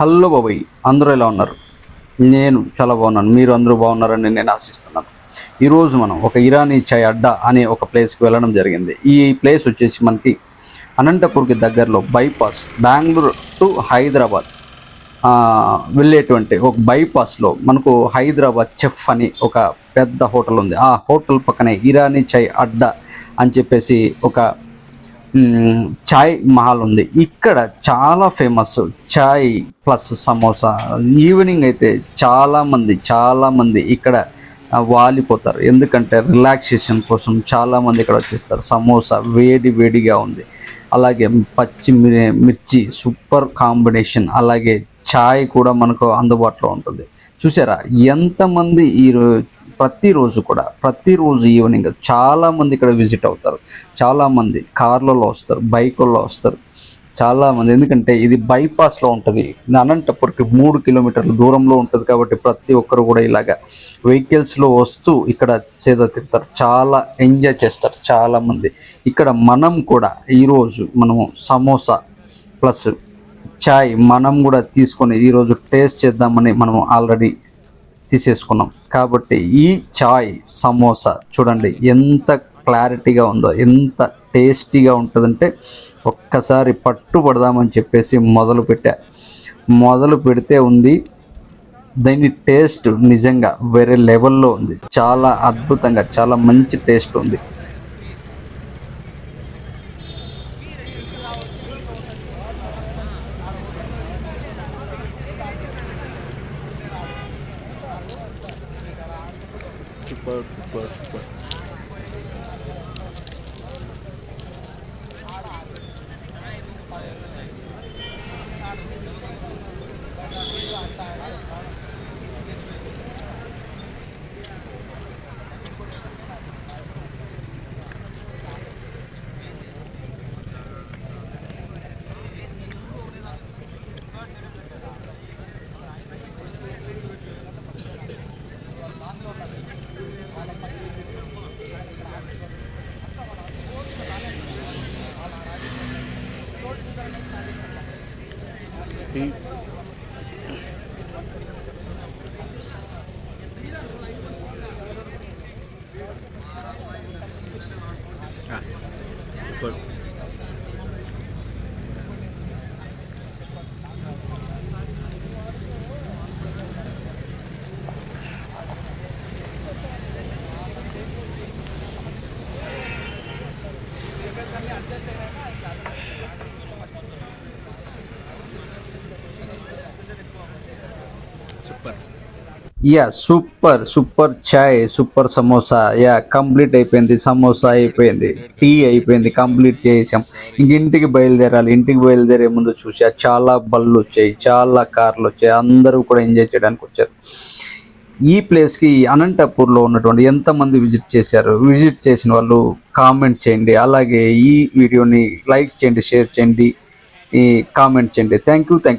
Hello బాబాయ్ అందరూ ఎలా ఉన్నారు? నేను చాలా బాగున్నాను. మీరు అందరూ బాగున్నారని నేను ఆశిస్తున్నాను. ఈరోజు మనం ఒక ఇరానీ చాయ్ అడ్డా అనే ఒక ప్లేస్కి వెళ్ళడం జరిగింది. ఈ ప్లేస్ వచ్చేసి మనకి అనంతపూర్కి దగ్గరలో బైపాస్ బెంగళూరు టు హైదరాబాద్. వెళ్ళేటువంటి ఒక బైపాస్లో మనకు హైదరాబాద్ చెఫ్ అని ఒక పెద్ద హోటల్ ఉంది. ఆ హోటల్ పక్కనే ఇరానీ చాయ్ అడ్డా అని చెప్పేసి ఒక చాయ్ మహల్ ఉంది. ఇక్కడ చాలా ఫేమస్ చాయ్ ప్లస్ సమోసా. ఈవినింగ్ అయితే చాలా మంది చాలా మంది ఇక్కడ వాలిపోతారు. ఎందుకంటే రిలాక్సేషన్ కోసం చాలా మంది ఇక్కడ వచ్చేస్తారు. సమోసా వేడి వేడిగా ఉంది. అలాగే పచ్చి మిర్చి సూపర్ కాంబినేషన్. అలాగే ఛాయ్ కూడా మనకు అందుబాటులో ఉంటుంది. చూసారా ఎంతమంది ఈ ప్రతిరోజు కూడా ప్రతిరోజు ఈవినింగ్ చాలామంది ఇక్కడ విజిట్ అవుతారు. చాలామంది కార్లలో వస్తారు బైకుల్లో వస్తారు. చాలామంది ఎందుకంటే ఇది బైపాస్లో ఉంటుంది. అనంతపురికి మూడు కిలోమీటర్ల దూరంలో ఉంటుంది కాబట్టి ప్రతి ఒక్కరు కూడా ఇలాగా వెహికల్స్లో వస్తూ ఇక్కడ సేద తిరుగుతారు చాలా ఎంజాయ్ చేస్తారు చాలామంది. ఇక్కడ మనం కూడా ఈరోజు మనము సమోసా ప్లస్ చాయ్ మనం కూడా తీసుకొని ఈరోజు టేస్ట్ చేద్దామని మనం ఆల్రెడీ తీసేసుకున్నాం. కాబట్టి ఈ చాయ్ సమోసా చూడండి ఎంత క్లారిటీగా ఉందో ఎంత టేస్టీగా ఉంటుందంటే ఒక్కసారి పట్టుపడదామని చెప్పేసి మొదలు పెట్టా. మొదలు పెడితే ఉంది దీని టేస్ట్ నిజంగా వేరే లెవెల్లో ఉంది. చాలా అద్భుతంగా చాలా మంచి టేస్ట్ ఉంది. Super super super tea super ya super super చాయ్ సూపర్ సమోసా యా కంప్లీట్ అయిపోయింది. సమోసా అయిపోయింది. టీ అయిపోయింది. కంప్లీట్ చేసాం ఇంక ఇంటికి బయలుదేరాలి. ఇంటికి బయలుదేరే ముందు చూసా చాలా బళ్ళు వచ్చాయి. చాలా కార్లు వచ్చాయి. అందరూ కూడా ఎంజాయ్ చేయడానికి వచ్చారు. ఈ ప్లేస్కి అనంతపూర్లో ఉన్నటువంటి ఎంతమంది విజిట్ చేశారు? విజిట్ చేసిన వాళ్ళు కామెంట్ చేయండి. అలాగే ఈ వీడియోని లైక్ చేయండి షేర్ చేయండి. ఈ కామెంట్ చేయండి. Thank you thank you